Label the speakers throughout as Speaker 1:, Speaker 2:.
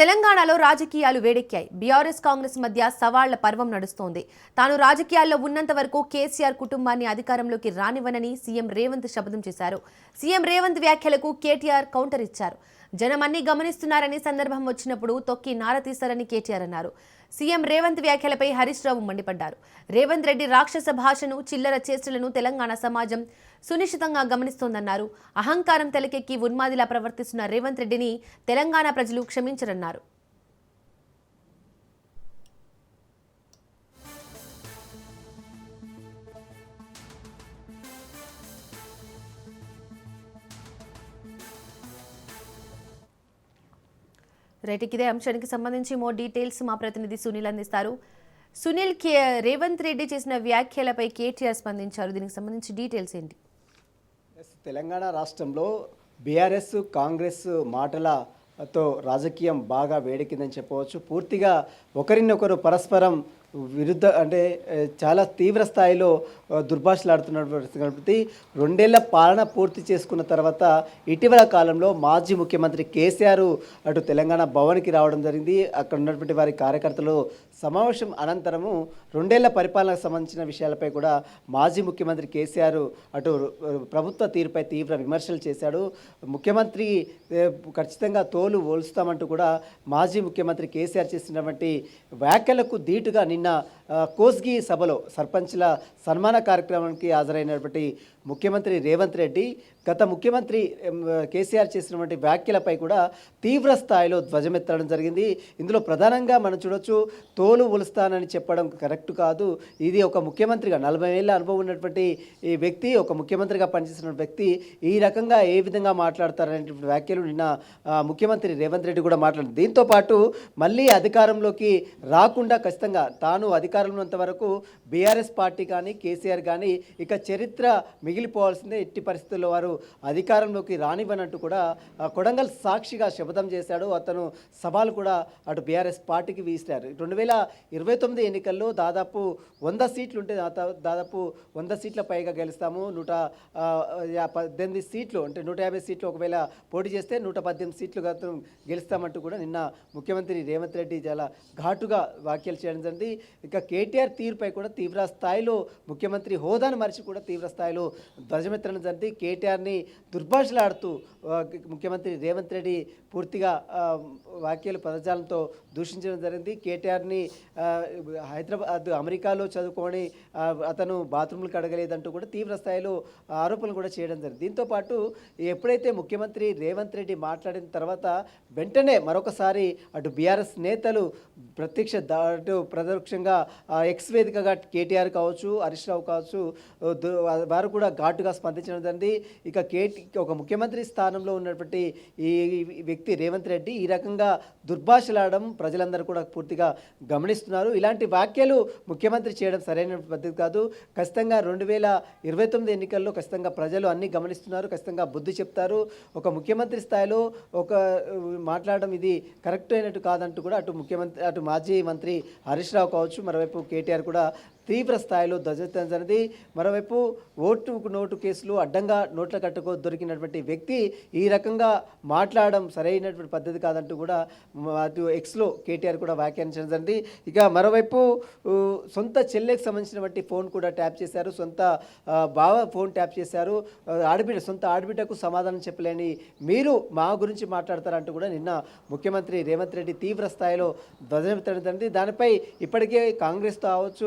Speaker 1: తెలంగాణలో రాజకీయాలు వేడెక్కాయి. బీఆర్ఎస్ కాంగ్రెస్ మధ్య సవాళ్ళ పర్వం నడుస్తోంది. తాను రాజకీయాల్లో ఉన్నంత వరకు కేసీఆర్ కుటుంబాన్ని అధికారంలోకి రానివ్వనని సీఎం రేవంత్ శపథం చేశారు. సీఎం రేవంత్ వ్యాఖ్యలకు కేటీఆర్ కౌంటర్ ఇచ్చారు. జనం అన్ని గమనిస్తున్నారని సందర్భం వచ్చినప్పుడు తొక్కి నార కేటీఆర్ అన్నారు. సీఎం రేవంత్ వ్యాఖ్యలపై హరీష్ రావు మండిపడ్డారు. రేవంత్ రెడ్డి రాక్షస భాషను చిల్లర చేష్టలను తెలంగాణ సమాజం సునిశ్చితంగా గమనిస్తోందన్నారు. అహంకారం తెలకెక్కి ఉన్మాదిలా ప్రవర్తిస్తున్న రేవంత్ రెడ్డిని తెలంగాణ ప్రజలు క్షమించరన్నారు. రైట్ ఇదే అంశానికి సంబంధించి మోర్ డీటెయిల్స్ మా ప్రతినిధి సునీల్ అందిస్తారు. సునీల్ కే రేవంత్ రెడ్డి చేసిన వ్యాఖ్యలపై కేటీఆర్ స్పందించారు. దీనికి సంబంధించి డీటెయిల్స్ ఏంటి?
Speaker 2: తెలంగాణ రాష్ట్రంలో బీఆర్ఎస్ కాంగ్రెస్ మాటలతో రాజకీయం బాగా వేడెక్కిందని చెప్పవచ్చు. పూర్తిగా ఒకరినొకరు పరస్పరం విరుద్ధ అంటే చాలా తీవ్ర స్థాయిలో దుర్భాషలాడుతున్నటువంటి కాబట్టి రెండేళ్ళ పాలన పూర్తి చేసుకున్న తర్వాత ఇటీవల కాలంలో మాజీ ముఖ్యమంత్రి కేసీఆర్ అటు తెలంగాణ భవన్కి రావడం జరిగింది. అక్కడ ఉన్నటువంటి వారి కార్యకర్తలు సమావేశం అనంతరము రెండేళ్ళ పరిపాలనకు సంబంధించిన విషయాలపై కూడా మాజీ ముఖ్యమంత్రి కేసీఆర్ అటు ప్రభుత్వ తీరుపై తీవ్ర విమర్శలు చేశాడు. ముఖ్యమంత్రి ఖచ్చితంగా తోలు ఓల్స్తామంటూ కూడా మాజీ ముఖ్యమంత్రి కేసీఆర్ చేసినటువంటి వ్యాఖ్యలకు ధీటుగా నిన్న కోస్గి సభలో సర్పంచ్ల సన్మాన కార్యక్రమానికి హాజరైనటువంటి ముఖ్యమంత్రి రేవంత్ రెడ్డి గత ముఖ్యమంత్రి కేసీఆర్ చేసినటువంటి వ్యాఖ్యలపై కూడా తీవ్ర స్థాయిలో ధ్వజమెత్తడం జరిగింది. ఇందులో ప్రధానంగా మనం చూడొచ్చు తోలు ఉలుస్తానని చెప్పడం కరెక్ట్ కాదు. ఇది ఒక ముఖ్యమంత్రిగా నలభై ఏళ్ళ అనుభవం ఉన్నటువంటి ఈ వ్యక్తి ఒక ముఖ్యమంత్రిగా పనిచేసిన వ్యక్తి ఈ రకంగా ఏ విధంగా మాట్లాడతారనేటువంటి వ్యాఖ్యలు నిన్న ముఖ్యమంత్రి రేవంత్ రెడ్డి కూడా మాట్లాడారు. దీంతో పాటు మళ్ళీ అధికారంలోకి రాకుండా ఖచ్చితంగా తాను అధికారంలో ఉన్నంత వరకు బీఆర్ఎస్ పార్టీ కానీ కేసీఆర్ కానీ ఇక చరిత్ర మిగిలిపోవాల్సిందే ఎట్టి పరిస్థితుల్లో వారు అధికారంలోకి రానివ్వనట్టు కూడా కొడంగల్ సాక్షిగా శపథం చేశాడు. అతను సవాలు కూడా అటు బీఆర్ఎస్ పార్టీకి వీసారు రెండు వేల ఇరవై తొమ్మిది ఎన్నికల్లో దాదాపు వంద సీట్లు ఉంటే దాదాపు వంద సీట్ల పైగా గెలుస్తాము. నూట పద్దెనిమిది సీట్లు అంటే నూట యాభై సీట్లు ఒకవేళ పోటీ చేస్తే నూట పద్దెనిమిది సీట్లు అతను గెలుస్తామంటూ కూడా నిన్న ముఖ్యమంత్రి రేవంత్ రెడ్డి చాలా ఘాటుగా వ్యాఖ్యలు చేయడం జరిగింది. ఇక కేటీఆర్ తీరుపై కూడా తీవ్ర స్థాయిలో ముఖ్యమంత్రి హోదాను మరిచి కూడా తీవ్ర స్థాయిలో ధ్వజమెత్తడం జరిగింది. కేటీఆర్ని దుర్భాషలాడుతూ ముఖ్యమంత్రి రేవంత్ రెడ్డి పూర్తిగా ఆ, పదజాలంతో దూషించడం జరిగింది. కేటీఆర్ని హైదరాబాద్ అమెరికాలో చదువుకొని అతను బాత్రూమ్లు కడగలేదంటూ కూడా తీవ్ర స్థాయిలో ఆరోపణలు కూడా చేయడం జరిగింది. దీంతో పాటు ఎప్పుడైతే ముఖ్యమంత్రి రేవంత్ రెడ్డి మాట్లాడిన తర్వాత వెంటనే మరొకసారి అటు బీఆర్ఎస్ నేతలు ప్రత్యక్ష దాటు అటు ప్రత్యక్షంగా ఎక్స్ వేదికగా కేటీఆర్ కావచ్చు హరీష్ రావు కావచ్చు వారు కూడా ఘాటుగా స్పందించడం జరిగింది. ఇక కేటీ ఒక ముఖ్యమంత్రి స్థానంలో ఉన్నటువంటి ఈ వ్యక్తి రేవంత్ రెడ్డి ఈ రకంగా దుర్భాషలాడడం ప్రజలందరూ కూడా పూర్తిగా గమనిస్తున్నారు. ఇలాంటి వ్యాఖ్యలు ముఖ్యమంత్రి చేయడం సరైన పద్ధతి కాదు. ఖచ్చితంగా రెండు వేల ఇరవై తొమ్మిది ఎన్నికల్లో ఖచ్చితంగా ప్రజలు అన్ని గమనిస్తున్నారు ఖచ్చితంగా బుద్ధి చెప్తారు. ఒక ముఖ్యమంత్రి స్థాయిలో ఒక మాట్లాడడం ఇది కరెక్ట్ అయినట్టు కాదంటూ కూడా అటు ముఖ్యమంత్రి అటు మాజీ మంత్రి హరీష్ రావు కావచ్చు మరోవైపు కేటీఆర్ కూడా తీవ్ర స్థాయిలో ధ్వజెత్తడం జరిగింది. మరోవైపు ఓటుకు నోటు కేసులు అడ్డంగా నోట్ల కట్టుకో దొరికినటువంటి వ్యక్తి ఈ రకంగా మాట్లాడడం సరైనటువంటి పద్ధతి కాదంటూ కూడా అటు ఎక్స్లో కేటీఆర్ కూడా వ్యాఖ్యానించడం జరిగింది. ఇక మరోవైపు సొంత చెల్లెకి సంబంధించినటువంటి ఫోన్ కూడా ట్యాప్ చేశారు. సొంత బావ ఫోన్ ట్యాప్ చేశారు. ఆడబిడ్డ సొంత ఆడబిడ్డకు సమాధానం చెప్పలేని మీరు మా గురించి మాట్లాడతారంటూ కూడా నిన్న ముఖ్యమంత్రి రేవంత్ రెడ్డి తీవ్ర స్థాయిలో ధ్వజమెత్తడం జరిగింది. దానిపై ఇప్పటికే కాంగ్రెస్ కావచ్చు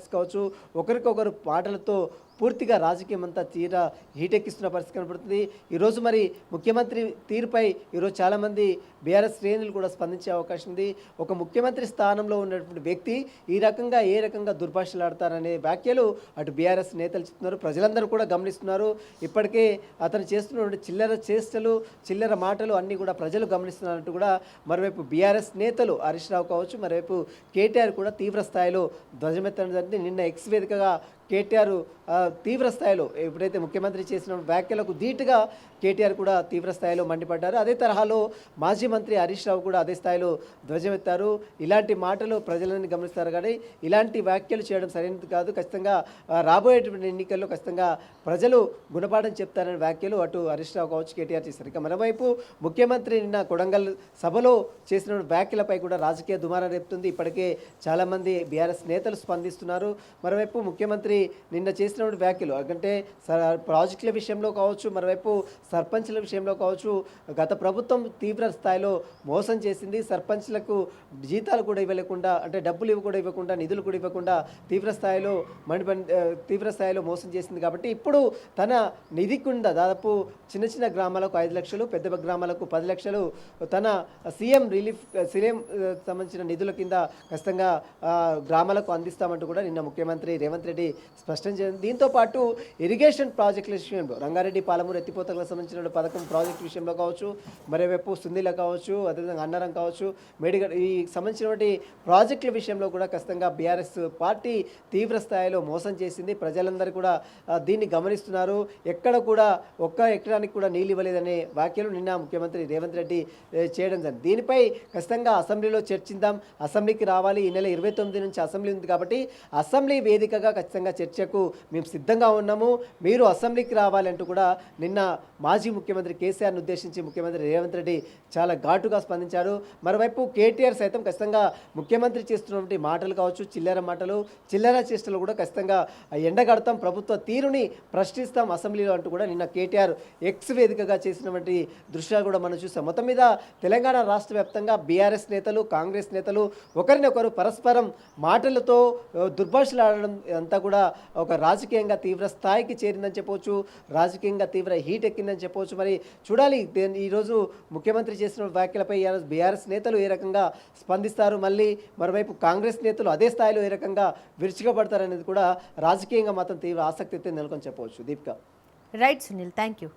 Speaker 2: బీజేఆర్ఎస్ కావచ్చు ఒకరికొకరు పాటలతో పూర్తిగా రాజకీయం అంతా తీర హీటెక్కిస్తున్న పరిస్థితి కనబడుతుంది ఈరోజు మరి ముఖ్యమంత్రి తీరుపై ఈరోజు చాలామంది బీఆర్ఎస్ శ్రేణులు కూడా స్పందించే అవకాశం ఉంది. ఒక ముఖ్యమంత్రి స్థానంలో ఉన్నటువంటి వ్యక్తి ఈ రకంగా ఏ రకంగా దుర్భాషలాడతారనే వ్యాఖ్యలు అటు బీఆర్ఎస్ నేతలు చెప్తున్నారు. ప్రజలందరూ కూడా గమనిస్తున్నారు. ఇప్పటికే అతను చేస్తున్నటువంటి చిల్లర చేష్టలు చిల్లర మాటలు అన్నీ కూడా ప్రజలు గమనిస్తున్నారంటూ కూడా మరోవైపు బీఆర్ఎస్ నేతలు హరీష్ రావు కావచ్చు మరోవైపు కేటీఆర్ కూడా తీవ్ర స్థాయిలో ధ్వజమెత్తడం జరిగింది. నిన్న ఎక్స్ వేదికగా కేటీఆర్ తీవ్ర స్థాయిలో ఎప్పుడైతే ముఖ్యమంత్రి చేసిన వ్యాఖ్యలకు ధీటుగా కేటీఆర్ కూడా తీవ్ర స్థాయిలో మండిపడ్డారు. అదే తరహాలో మాజీ మంత్రి హరీష్ రావు కూడా అదే స్థాయిలో ధ్వజమెత్తారు. ఇలాంటి మాటలు ప్రజలని గమనిస్తారు కానీ ఇలాంటి వ్యాఖ్యలు చేయడం సరైనది కాదు. ఖచ్చితంగా రాబోయేటువంటి ఎన్నికల్లో ఖచ్చితంగా ప్రజలు గుణపాఠం చెప్తారనే వ్యాఖ్యలు అటు హరీష్ రావు కావచ్చు కేటీఆర్ చేశారు. ఇక మరోవైపు ముఖ్యమంత్రి నిన్న కొడంగల్ సభలో చేసిన వ్యాఖ్యలపై కూడా రాజకీయ దుమారం రేపుతుంది. ఇప్పటికే చాలామంది బీఆర్ఎస్ నేతలు స్పందిస్తున్నారు. మరోవైపు ముఖ్యమంత్రి నిన్న చేసిన వ్యాఖ్యలు అంటే స- ప్రాజెక్టుల విషయంలో కావచ్చు మరోవైపు సర్పంచ్ల విషయంలో కావచ్చు గత ప్రభుత్వం తీవ్ర స్థాయిలో మోసం చేసింది. సర్పంచ్లకు జీతాలు కూడా ఇవ్వలేకుండా అంటే డబ్బులు ఇవ్వ కూడా ఇవ్వకుండా నిధులు కూడా ఇవ్వకుండా తీవ్ర స్థాయిలో మండిపడి తీవ్ర స్థాయిలో మోసం చేసింది కాబట్టి ఇప్పుడు తన నిధి కింద దాదాపు చిన్న చిన్న గ్రామాలకు ఐదు లక్షలు పెద్ద గ్రామాలకు పది లక్షలు తన సీఎం రిలీఫ్ సీఎం సంబంధించిన నిధుల కింద ఖచ్చితంగా గ్రామాలకు అందిస్తామంటూ కూడా నిన్న ముఖ్యమంత్రి రేవంత్ రెడ్డి స్పష్టం చేసింది దీంతో పాటు ఇరిగేషన్ ప్రాజెక్టుల విషయంలో రంగారెడ్డి పాలమూరు ఎత్తిపోతలకు సంబంధించిన పథకం ప్రాజెక్ట్ విషయంలో కావచ్చు మరోవైపు సుందిల కావచ్చు అదేవిధంగా అన్నారం కావచ్చు మేడిగడ్ ఈ సంబంధించినటువంటి ప్రాజెక్టుల విషయంలో కూడా ఖచ్చితంగా బీఆర్ఎస్ పార్టీ తీవ్ర స్థాయిలో మోసం చేసింది. ప్రజలందరూ కూడా దీన్ని గమనిస్తున్నారు. ఎక్కడ కూడా ఒక్క ఎకరానికి కూడా నీళ్ళు ఇవ్వలేదనే వ్యాఖ్యలు నిన్న ముఖ్యమంత్రి రేవంత్ రెడ్డి చేయడం జరిగింది. దీనిపై ఖచ్చితంగా అసెంబ్లీలో చర్చిద్దాం. అసెంబ్లీకి రావాలి. ఈ నెల ఇరవై తొమ్మిది నుంచి అసెంబ్లీ ఉంది కాబట్టి అసెంబ్లీ వేదికగా ఖచ్చితంగా చర్చకు మేము సిద్ధంగా ఉన్నాము. మీరు అసెంబ్లీకి రావాలంటూ కూడా నిన్న మాజీ ముఖ్యమంత్రి కేసీఆర్ను ఉద్దేశించి ముఖ్యమంత్రి రేవంత్ రెడ్డి చాలా ఘాటుగా స్పందించారు. మరోవైపు కేటీఆర్ సైతం ఖచ్చితంగా ముఖ్యమంత్రి చేస్తున్నటువంటి మాటలు కావచ్చు చిల్లర మాటలు చిల్లర చేష్టలు కూడా ఖచ్చితంగా ఎండగడతాం ప్రభుత్వ తీరుని ప్రశ్నిస్తాం అసెంబ్లీలో అంటూ కూడా నిన్న కేటీఆర్ ఎక్స్ వేదికగా చేసినటువంటి దృశ్యాలు కూడా మనం చూసాం. మొత్తం మీద తెలంగాణ రాష్ట్ర వ్యాప్తంగా బీఆర్ఎస్ నేతలు కాంగ్రెస్ నేతలు ఒకరినొకరు పరస్పరం మాటలతో దుర్భాషలాడడం దుర్భాషలు ఆడడం అంతా కూడా ఒక రాజకీయంగా తీవ్ర స్థాయికి చేరిందని చెప్పవచ్చు రాజకీయంగా తీవ్ర హీట్ ఎక్కిందని చెప్పవచ్చు. మరి చూడాలి దేని- ఈరోజు ముఖ్యమంత్రి చేసిన వ్యాఖ్యలపై బీఆర్ఎస్ నేతలు ఏ రకంగా స్పందిస్తారు మళ్ళీ మరోవైపు కాంగ్రెస్ నేతలు అదే స్థాయిలో ఏ రకంగా విరుచుకపడతారనేది కూడా రాజకీయంగా మాత్రం తీవ్ర ఆసక్తి అయితే నెలకొని చెప్పవచ్చు. Deepika.
Speaker 1: Right Sunil thank you